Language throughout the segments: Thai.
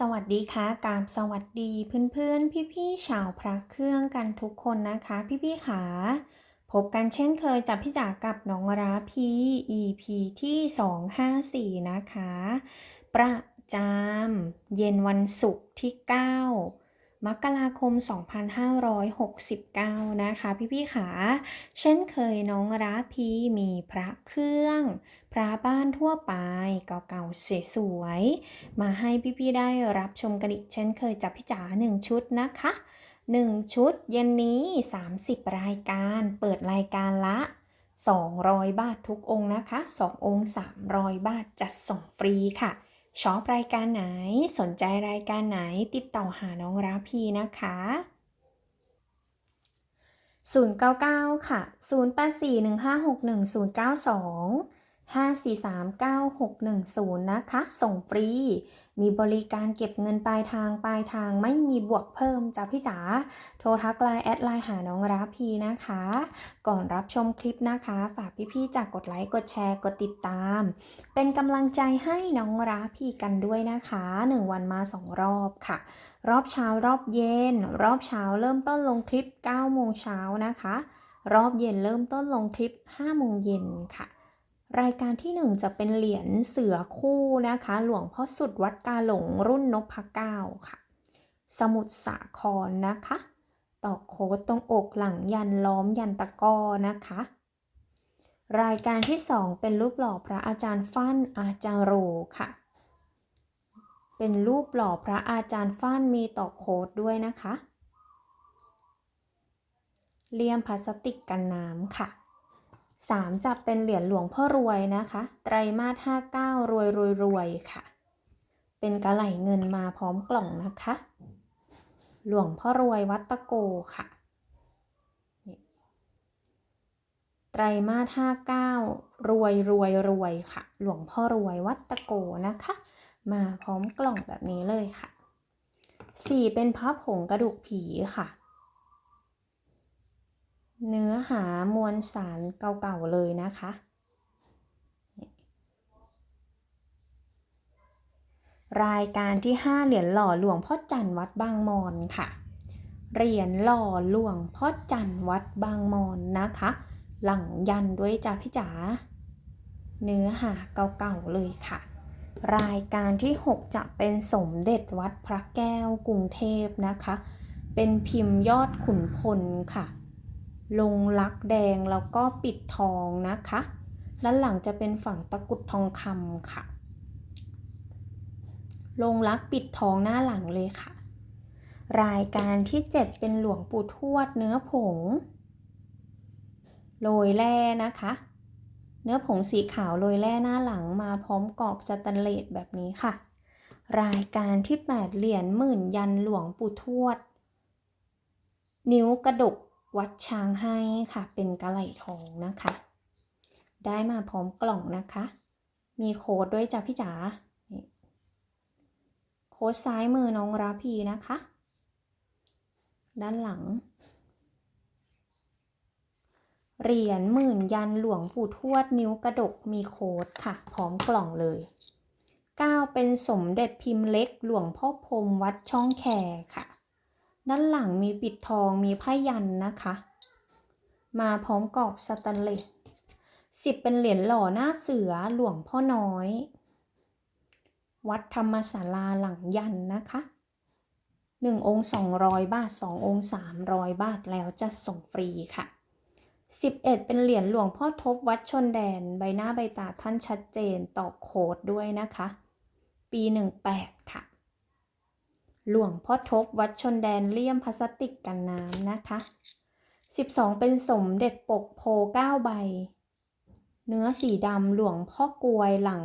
สวัสดีค่ะกราบสวัสดีเพื่อนๆ พี่ๆชาวพระเครื่องกันทุกคนนะคะ พี่ๆขาพบกันเช่นเคยจากพี่จ๋ากับน้องราพี EP ที่ 254 นะคะ ประจำเย็นวันศุกร์ที่ 9 มกราคม 2569 นะคะพี่ๆขาเช่นเคยน้องราพีมีพระเครื่อง พระบ้านทั่วไปเก่าๆสวยๆมาให้พี่ๆได้รับชมกันอีกเช่นเคยจากพี่จ๋า1ชุดนะคะ 1 ชุดเย็นนี้ 30 รายการเปิดรายการละ 200 บาททุกองค์นะคะ 2 องค์ 300 บาทจัดส่งฟรีค่ะ ชอบรายการไหน สนใจรายการไหนติดต่อหาน้องราพีนะคะ 099 ค่ะ 0841561092 5439610 นะคะ ส่งฟรี มีบริการเก็บเงินปลายทางปลายทางไม่มีบวกเพิ่มจ้ะพี่จ๋า โทรทักไลน์แอดไลน์หาน้องราพีนะคะ ก่อนรับชมคลิปนะคะ ฝากพี่ๆจากกดไลค์กดแชร์กดติดตาม เป็นกำลังใจให้น้องราพีกันด้วยนะคะ 1 วันมา 2 รอบค่ะ รอบเช้ารอบเย็น รอบเช้าเริ่มต้นลงคลิป9โมงเช้านะคะ รอบเย็นเริ่มต้นลงคลิป5โมงเย็นค่ะ รายการที่ 1 จะเป็นเหรียญเสือคู่นะคะ หลวงพ่อสุดวัดกาหลงรุ่นนพเก้าค่ะ สมุทรสาครนะคะ ต่อโค้ดตรงอกหลังยันล้อมยันตะกอนะคะ รายการที่ 2 เป็นรูปหล่อพระอาจารย์ฟั่นอาจารโรค่ะ เป็นรูปหล่อพระอาจารย์ฟั่นมีต่อโค้ดด้วยนะคะ เลี่ยมพลาสติกกันน้ำค่ะ 3จะเป็นเหรียญหลวงพ่อรวยนะคะ ไตรมาส59 รวยรวยรวยค่ะ เป็นกระไหลเงินมาพร้อมกล่องนะคะ หลวงพ่อรวยวัดตะโกค่ะไตรมาส59 รวยรวยรวยค่ะ หลวงพ่อรวยวัดตะโกนะคะ มาพร้อมกล่องแบบนี้เลยค่ะ 4 เป็นพระผงกระดูกผีค่ะ เนื้อหามวลสารเก่าๆเลยนะคะ รายการที่ 5 เหรียญหล่อหลวงพ่อจันทร์วัดบางมอนค่ะ เหรียญหล่อหลวงพ่อจันทร์วัดบางมอนนะคะ หลังยันด้วยจ้าพี่จ๋า เนื้อหาเก่าๆเลยค่ะ รายการที่ 6 จะเป็นสมเด็จวัดพระแก้วกรุงเทพนะคะ เป็นพิมพ์ยอดขุนพลค่ะ ลงลักแดงแล้วก็ปิดทองนะคะ ด้านหลังจะเป็นฝั่งตะกุดทองคำค่ะ ลงลักปิดทองหน้าหลังเลยค่ะ รายการที่ 7 เป็นหลวงปู่ทวดเนื้อผง โรยแร่นะคะ เนื้อผงสีขาวโรยแร่หน้าหลังมาพร้อมกรอบสแตนเลสแบบนี้ค่ะ รายการที่ 8 เหรียญหมื่นยันหลวงปู่ทวด นิ้วกระดก วัดช้างให้ค่ะ เป็นกระไหลทองนะคะ ได้มาพร้อมกล่องนะคะ มีโค้ดด้วยจ้ะพี่จ๋าโค้ดซ้ายมือน้องราพีนะคะ ด้านหลัง เหรียญหมื่นยันหลวงปู่ทวดนิ้วกระดกมีโค้ดค่ะ พร้อมกล่องเลย9เป็นสมเด็จพิมพ์เล็กหลวงพ่อพรมวัดช่องแคค่ะ ด้านหลังมีปิดทองมีผ้ายันนะคะ มาพร้อมกรอบสแตนเลสสิบเป็นเหรียญหล่อหน้าเสือหลวงพ่อน้อย วัดธรรมศาลาหลังยันนะคะหนึ่งองค์สองร้อยบาทสององค์สามร้อยบาทแล้วจะส่งฟรีค่ะสิบเอ็ดเป็นเหรียญหลวงพ่อทบวัดชนแดนใบหน้าใบตาท่านชัดเจนตอบโค้ดด้วยนะคะ ปีหนึ่งแปดค่ะ หลวงพ่อทบวัดชนแดนเลี่ยมพลาสติกกันน้ำนะคะ 12 เป็นสมเด็จปกโพ9ใบ เนื้อสีดำหลวงพ่อกวยหลัง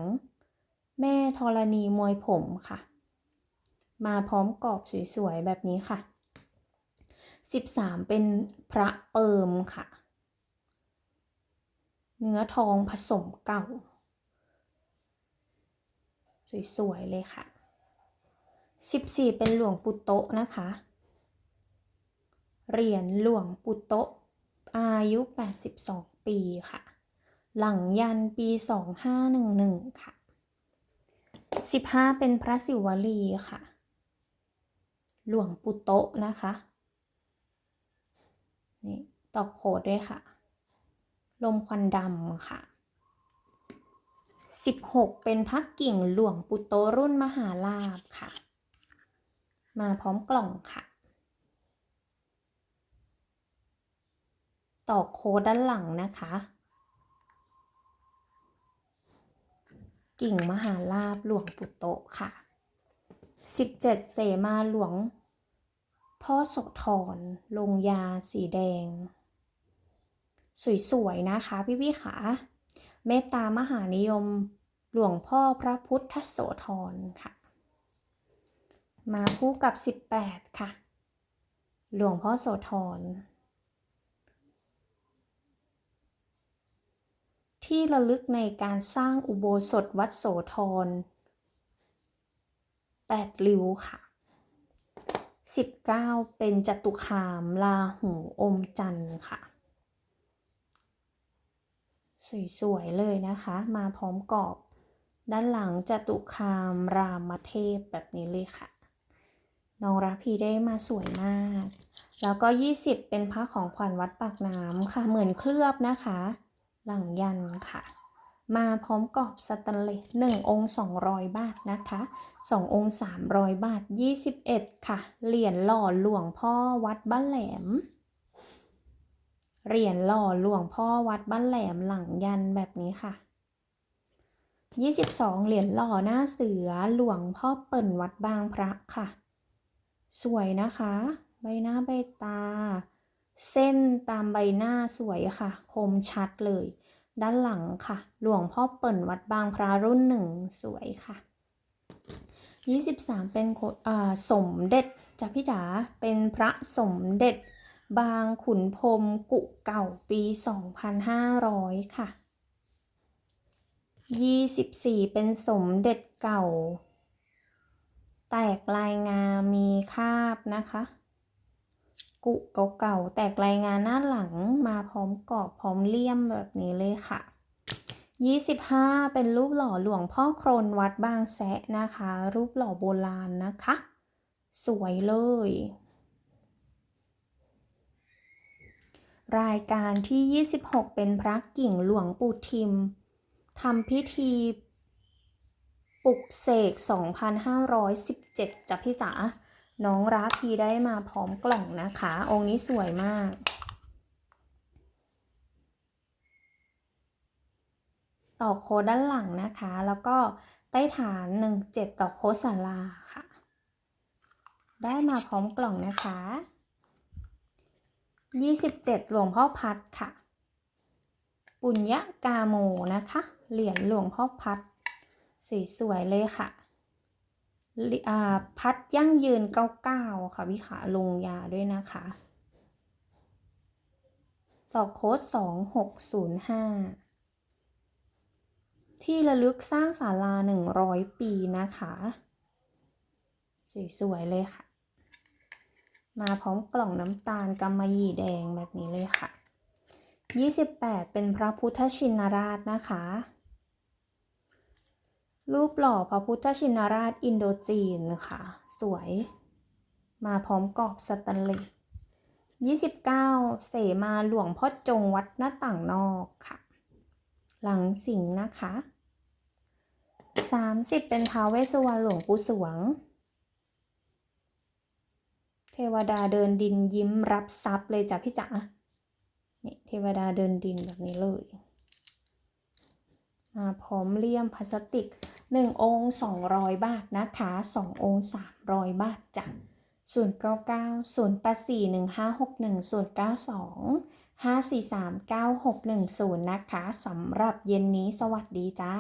แม่ธรณีมวยผมค่ะ มาพร้อมกรอบสวยๆ แบบนี้ค่ะ 13 เป็นพระเปิมค่ะ เนื้อทองผสมเก่า สวยๆ เลยค่ะ 14 เป็นหลวงปู่โตะนะคะ เหรียญหลวงปู่โตะอายุ 82 ปีค่ะ หลังยันปี 2511 ค่ะ 15 เป็นพระศิวลีค่ะ หลวงปู่โตะนะคะ นี่ตอกโคดด้วยค่ะ ลมควันดำค่ะ16 เป็นพักกิ่งหลวงปู่โตรุ่นมหาลาภค่ะ มาพร้อมกล่องค่ะตอกโค้ดด้านหลังนะคะ กิ่งมหาลาภหลวงปู่โตค่ะ 17 เสมาหลวง พ่อโสธรลงยาสีแดง สวยๆ นะคะพี่พี่ขาเมตตามหานิยมหลวงพ่อพระพุทธโสธรค่ะ มาคู่กับ 18 ค่ะ หลวงพ่อโสธร ที่ระลึกในการสร้างอุโบสถวัดโสธร8ริ้วค่ะ 19 เป็นจตุคามลาหูอมจันทร์ค่ะ สวยๆเลยนะคะ มาพร้อมกรอบด้านหลังจตุคามรามเทพแบบนี้เลยค่ะ น้องรับพีได้มาสวยมาก แล้วก็ 20 เป็นพระของขวัญวัดปากน้ำค่ะเหมือนเคลือบนะคะ หลังยันค่ะ มาพร้อมกรอบสแตนเลส1องค์ 200 บาทนะคะ 2 องค์ 300 บาท 21 ค่ะ เหรียญหล่อหลวงพ่อวัดบ้านแหลมเหรียญหล่อหลวงพ่อวัดบ้านแหลมหลังยันแบบนี้ค่ะ 22 เหรียญหล่อหน้าเสือหลวงพ่อเปิ่นวัดบางพระค่ะ สวยนะคะ ใบหน้าใบตา เส้นตามใบหน้าสวยค่ะ คมชัดเลย ด้านหลังค่ะ หลวงพ่อเปิ่นวัดบางพระรุ่นหนึ่งสวยค่ะ 23 เป็นสมเด็จจ้ะพี่จ๋าเป็นพระสมเด็จ บางขุนพรมกุเก่าปี 2500 ค่ะ 24 เป็นสมเด็จเก่า แตกลายงา มีคาบนะคะ กุเก่าๆ แตกลายงานหน้าหลังมาพร้อมกรอบพร้อมเลี่ยมแบบนี้เลยค่ะ 25 เป็นรูปหล่อหลวงพ่อโครนวัดบางแสะนะคะ รูปหล่อโบราณนะคะ สวยเลย รายการที่ 26 เป็นพระกิ่งหลวงปู่ทิมทำพิธี ปลุกเสก 2,517จ้ะพี่จ๋า น้องราพีได้มาพร้อมกล่องนะคะ องค์นี้สวยมาก ต่อโคด้านหลังนะคะ แล้วก็ใต้ฐาน 17 ต่อโค้ดศาลาค่ะ ได้มาพร้อมกล่องนะคะ 27 หลวงพ่อพัดค่ะ ปุญญกาโมนะคะ เหรียญหลวงพ่อพัด สวยๆเลยค่ะพัดยั่งยืน 99 ค่ะพี่ขาลงยาด้วยนะคะ ต่อโค้ด 2605 ที่ระลึกสร้างศาลา 100 ปีนะคะ สวยๆเลยค่ะ มาพร้อมกล่องน้ำตาลกำมะหยี่แดงแบบนี้เลยค่ะ 28 เป็นพระพุทธชินราชนะคะ รูปหล่อพระพุทธชินราชอินโดจีนค่ะ สวย มาพร้อมกรอบสแตนเลส29 เสมาหลวงพ่อจงวัดหน้าต่างนอกค่ะ หลังสิงนะคะ 30 เป็นท้าวเวสวรรณหลวงปู่สวง เทวดาเดินดินยิ้มรับทรัพย์เลยจ้ะพี่จ๋านี่เทวดาเดินดินแบบนี้เลยมาพร้อมเลี่ยมพลาสติก 1 องค์ 200 บาทนะคะ 2 องค์ 300 บาทจ้ะ099 084 1561 092 543 9610 นะคะสำหรับเย็นนี้สวัสดีจ้า